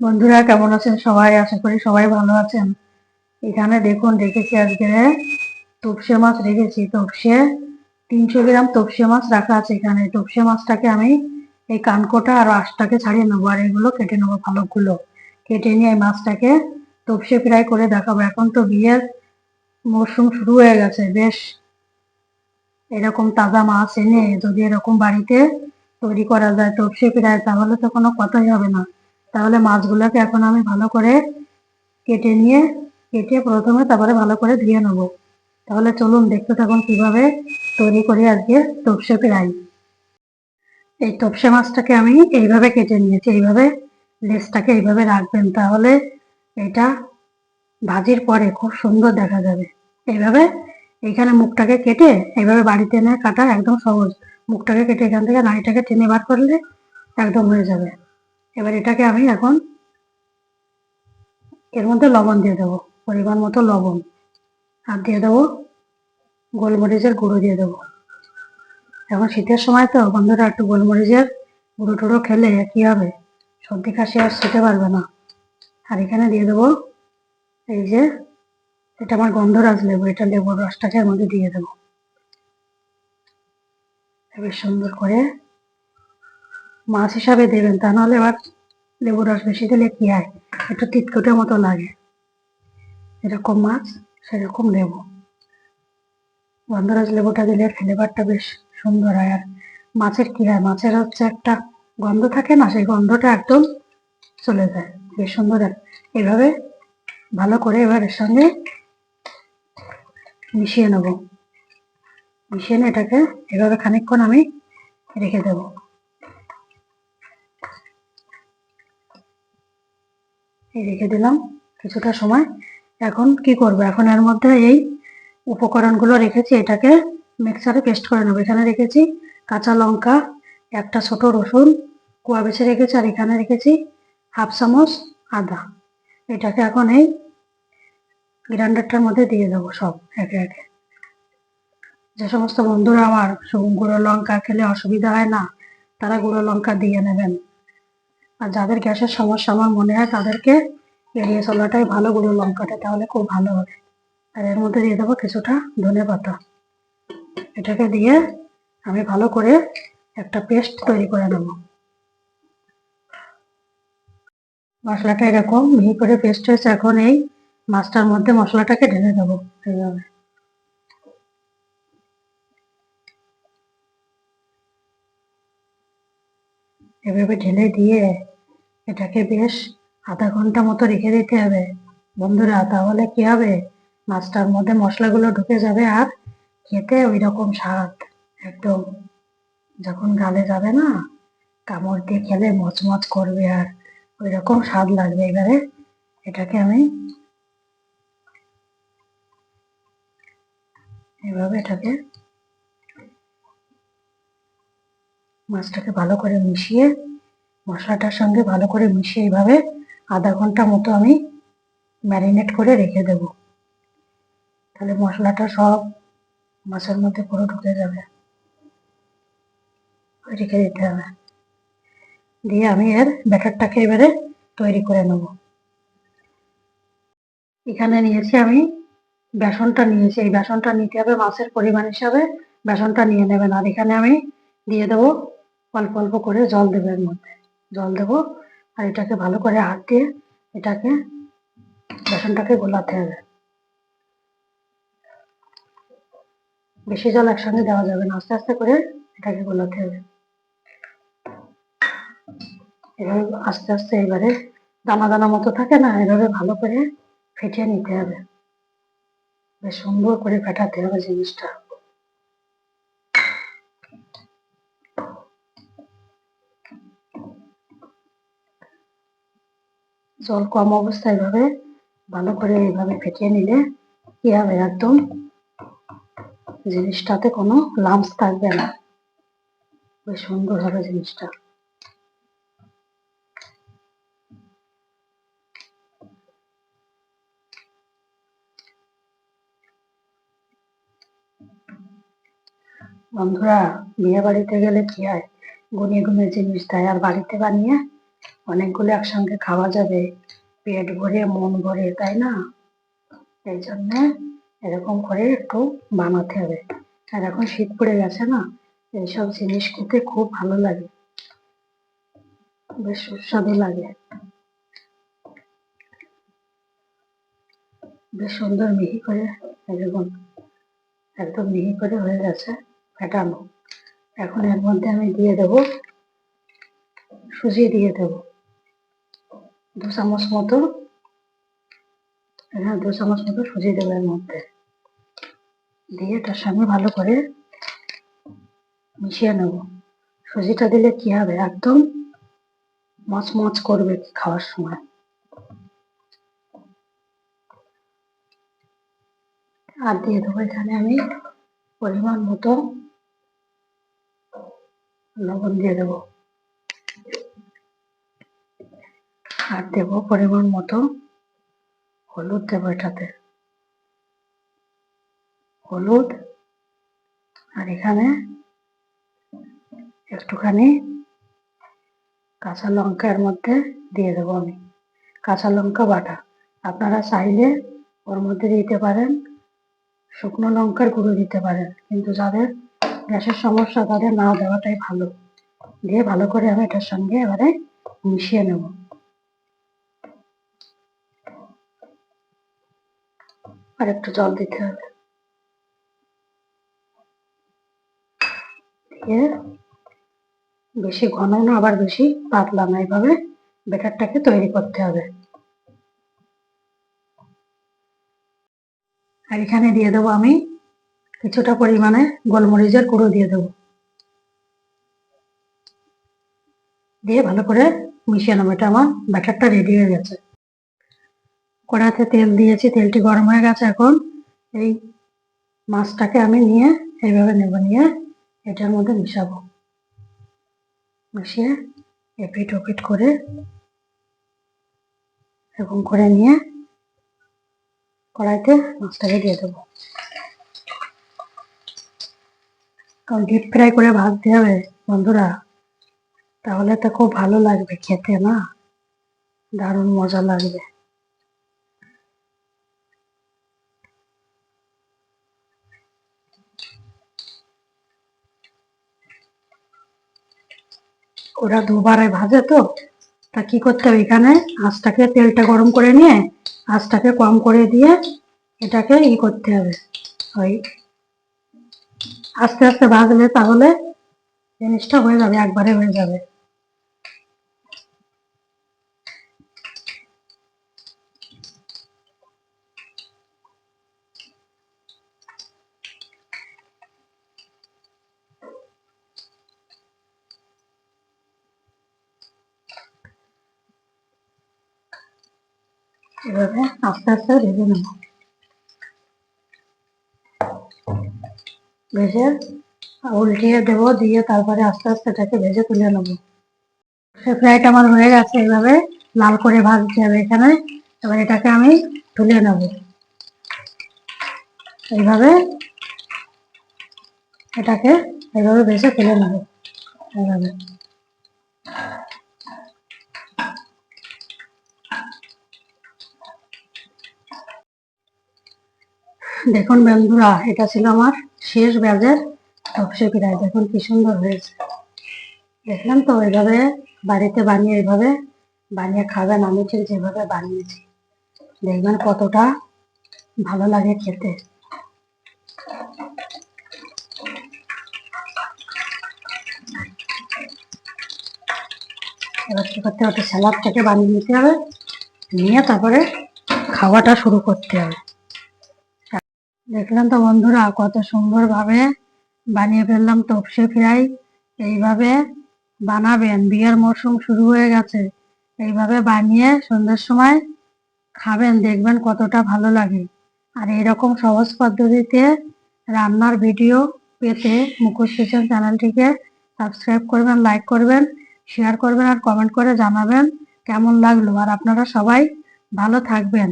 বন্ধুরা, কেমন আছেন সবাই? আশা করি সবাই ভালো আছেন। এখানে দেখুন রেখেছি আজকে তপসে মাছ রেখেছি। তপসে তিনশো গ্রাম তপসে মাছ রাখা আছে এখানে। তপসে মাছটাকে আমি এই কানকোটা আর আঁশটাকে ছাড়িয়ে নেব আর এগুলো কেটে নেব ভালোগুলো। কেটে নিয়ে এই মাছটাকে তপসে ফ্রাই করে দেখাবো। এখন তো বিয়ের মরশুম শুরু হয়ে গেছে। বেশ এরকম তাজা মাছ এনে যদি এরকম বাড়িতে তৈরি করা যায় তপসে ফ্রাই, তাহলে তো কোনো কথাই হবে না। তাহলে মাছগুলোকে এখন আমি ভালো করে কেটে নিয়ে কেটে প্রথমে তারপরে ভালো করে ধুয়ে নেব। তাহলে চলুন দেখতে থাকুন কীভাবে তৈরি করি আজকে তপসে ফ্রাই। এই তপসে মাছটাকে আমি এইভাবে কেটে নিয়েছি, এইভাবে লেজটাকে এইভাবে রাখবেন। তাহলে এটা ভাজির পরে খুব সুন্দর দেখা যাবে। এইভাবে এইখানে মুখটাকে কেটে এইভাবে বাড়িতে এনে কাটা একদম সহজ। মুখটাকে কেটে এখান থেকে নাড়িটাকে টেনে বার করলে একদম হয়ে যাবে। এবার এটাকে আমি এখন এর মধ্যে লবণ দিয়ে দেবো, পরিমাণ মতো লবণ। আর দিয়ে দেবো গোলমরিচের গুঁড়ো দিয়ে দেবো। এখন শীতের সময় তো, বন্ধুরা, একটু গোলমরিচের গুঁড়ো টুড়ো খেলে কি হবে? সর্দি কাশি আর খেতে পারবে না। আর এখানে দিয়ে দেবো এই যে, এটা আমার গন্ধরাজ লেবু, এটা লেবুর রসটাকে মধ্যে দিয়ে দেবো। বেশ সুন্দর করে মাছ হিসাবে দেবেন, তা নাহলে এবার লেবুর রস বেশি দিলে কি হয়? একটু তিতকুটের মতো লাগে। এরকম মাছ, সেরকম লেবু। গন্ধরাজ লেবুটা দিলে ফ্লেভারটা বেশ সুন্দর হয়। আর মাছের কি হয়? মাছের হচ্ছে একটা গন্ধ থাকে না, সেই গন্ধটা একদম চলে যায়। বেশ সুন্দর। এভাবে ভালো করে এবার এর সঙ্গে মিশিয়ে নেব। মিশিয়ে এটাকে এভাবে খানিকক্ষণ আমি রেখে দেবো এই রেখে দিলাম কিছুটা সময়। এখন কি করব? এখন এর মধ্যে এই উপকরণগুলো রেখেছি, এটাকে মিক্সারে পেস্ট করে নেব। এখানে রেখেছি কাঁচা লঙ্কা, একটা ছোট রসুন, কুয়া বেছে রেখেছি, আর এখানে রেখেছি হাফ চামচ আদা। এটাকে এখন এই গ্রাইন্ডারটার মধ্যে দিয়ে দেবো সব, একে একে। যে সমস্ত বন্ধুরা আমার, গুঁড়ো লঙ্কা খেলে অসুবিধা হয় না, তারা গুঁড়ো লঙ্কা দিয়ে নেবেন। আর যাদের গ্যাসের সমস্যা, আমার মনে হয় তাদেরকে এড়িয়ে চলাটাই ভালো গুঁড়ো লঙ্কাটা, তাহলে খুব ভালো হবে। আর এর মধ্যে দিয়ে দেবো কিছুটা ধনে পাতা। এটাকে দিয়ে আমি ভালো করে একটা পেস্ট তৈরি করে নেব। মশলাটা এরকম, মিহি করে পেস্ট হয়েছে, এখন এই মাছটার মধ্যে মশলাটাকে ঢেলে দেবো এইভাবে। এভাবে ঢেলে দিয়ে এটাকে বেশ আধা ঘণ্টা মতো রেখে দিতে হবে। বন্ধুরা, তাহলে কি হবে? মাছটার মধ্যে মশলাগুলো ঢুকে যাবে আর খেতে ওই রকম স্বাদ। একদম যখন গালে যাবে না, কামড় দিয়ে খেলে মচমচ করবে আর ওই রকম স্বাদ লাগবে। এবারে এটাকে আমি এভাবে এটাকে মাছটাকে ভালো করে মিশিয়ে মশলাটার সঙ্গে ভালো করে মিশিয়ে এইভাবে আধা ঘণ্টা মতো আমি ম্যারিনেট করে রেখে দেব। তাহলে মশলাটা সব মাছের মধ্যে পুরো ঢুকে যাবে। রেখে দিতে হবে। দিয়ে আমি এর ব্যাটারটাকে এবারে তৈরি করে নেব। এখানে নিয়েছি আমি বেসনটা নিয়েছি। এই বেসনটা নিতে হবে মাছের পরিমাণ হিসাবে। বেসনটা নিয়ে নেবেন। আর এখানে আমি দিয়ে দেবো অল্প অল্প করে জল দেবো এর মধ্যে। জল দেবো আর এটাকে ভালো করে হাত দিয়ে এটাকে বেসনটাকে গোলাতে হবে। বেশি জল একসঙ্গে দেওয়া যাবে না, আস্তে আস্তে করে এটাকে গোলাতে হবে। এভাবে আস্তে আস্তে এবারে দানা দানা মতো থাকে না, এভাবে ভালো করে ফেটিয়ে নিতে হবে। বেশ সুন্দর করে ফেটাতে হবে জিনিসটা। জল কম অবস্থায় এভাবে, ভালো করে এইভাবে ফেটিয়ে নিলে কি হবে একদম? জিনিসটাতে কোনো লাম্পস থাকবে না। বেশ সুন্দর হবে জিনিসটা। বন্ধুরা, বিয়ে বাড়িতে গেলে কি হয়? গুনে গুনিয়ে জিনিস দেয় আর বাড়িতে বানিয়ে অনেকগুলো একসঙ্গে খাওয়া যাবে, পেট ভরে, মন ভরে, তাই না? এই জন্যে এরকম করে একটু বানাতে হবে। আর এখন শীত পড়ে গেছে না, এইসব জিনিস খেতে খুব ভালো লাগে। বেশ সুস্বাদু লাগে। বেশ সুন্দর মিহি করে এরকম একদম মিহি করে হয়ে গেছে, ফেটানো। এখন এর মধ্যে আমি দিয়ে দেব সুজি দিয়ে দেব। দু চামচ মতো হ্যাঁ দু চামচ মতো সুজি দেবো এর মধ্যে। দিয়ে তার সঙ্গে ভালো করে মিশিয়ে নেব। সুজিটা দিলে কি হবে? একদম মচমচ করবে খাওয়ার সময়। আর দিয়ে দেবো এখানে আমি পরিমাণ মতো লবণ দিয়ে দেবো। আর দেবো পরিমাণ মতো। হলুদ দেবো এটাতে। হলুদ। আর এখানে একটুখানি কাঁচা লঙ্কার মধ্যে দিয়ে দেবো আমি। কাঁচা লঙ্কা বাটা। আপনারা চাইলে ওর মধ্যে দিতে পারেন। শুকনো লঙ্কার গুঁড়ো দিতে পারেন। কিন্তু যাদের গ্যাসের সমস্যা, তাদের না দেওয়াটাই ভালো। দিয়ে ভালো করে আমি এটার সঙ্গে এবারে মিশিয়ে নেব। আর একটু জল দিতে হবে। দিয়ে বেশি ঘন না, আবার বেশি পাতলা না এইভাবে বেটারটাকে তৈরি করতে হবে। আর এখানে দিয়ে দেবো আমি কিছুটা পরিমাণে গোলমরিচের গুঁড়ো দিয়ে দেবো। দিয়ে ভালো করে মিশিয়ে নেব, এটা আমার ব্যাটারটা রেডি হয়ে গেছে। কড়াতে তেল দিয়েছি, তেলটি গরম হয়ে গেছে এখন। এই মাছটাকে আমি নিয়ে এইভাবে নেব, নিয়ে এটার মধ্যে মিশাবো। মিশিয়ে এপিট ওপিট করে এরকম করে নিয়ে কড়াইতে মাছটাকে দিয়ে দেবো। কারণ ডিপ ফ্রাই করে ভাজতে হবে বন্ধুরা, তাহলে তো খুব ভালো লাগবে খেতে না? দারুণ মজা লাগবে। ওরা দুবারে ভাজে তো, তা কি করতে হবে এখানে? আঁচটাকে তেলটা গরম করে নিয়ে আঁচটাকে কম করে দিয়ে এটাকে ই করতে হবে। ওই আস্তে আস্তে ভাজলে তাহলে জিনিসটা হয়ে যাবে, একবারে হয়ে যাবে। এভাবে আস্তে আস্তে ভেজে নেব। ভেজে উল্টিয়ে দেবো, দিয়ে তারপরে আস্তে আস্তে এটাকে ভেজে তুলে নেব। সে ফ্রাইটা আমার হয়ে গেছে এইভাবে লাল করে ভাজতে হবে এখানে। এবার এটাকে আমি তুলে নেব। এইভাবে এটাকে এইভাবে ভেজে তুলে নেব। এইভাবে। দেখুন বন্ধুরা, এটা ছিল আমার শেষ ব্যাজের তপসে পিড়াই দেখুন কি সুন্দর হয়েছে। দেখলাম তো এইভাবে বাড়িতে বানিয়ে এইভাবে বানিয়ে খাবেন আমি ঠিক যেভাবে বানিয়েছি। দেখবেন কতটা ভালো লাগে খেতে। এবার কি করতে হবে? স্যালাড থেকে বানিয়ে নিতে হবে। নিয়ে তারপরে খাওয়াটা শুরু করতে হবে। দেখলেন তো বন্ধুরা, কত সুন্দরভাবে বানিয়ে ফেললাম তপসে ফ্রাই এইভাবে বানাবেন, বিয়ের মরশুম শুরু হয়ে গেছে। এইভাবে বানিয়ে সন্ধ্যের সময় খাবেন, দেখবেন কতটা ভালো লাগে। আর এরকম সহজ পদ্ধতিতে রান্নার ভিডিও পেতে মুখোশ কিচেন চ্যানেলটিকে সাবস্ক্রাইব করবেন, লাইক করবেন, শেয়ার করবেন আর কমেন্ট করে জানাবেন কেমন লাগল। আর আপনারা সবাই ভালো থাকবেন।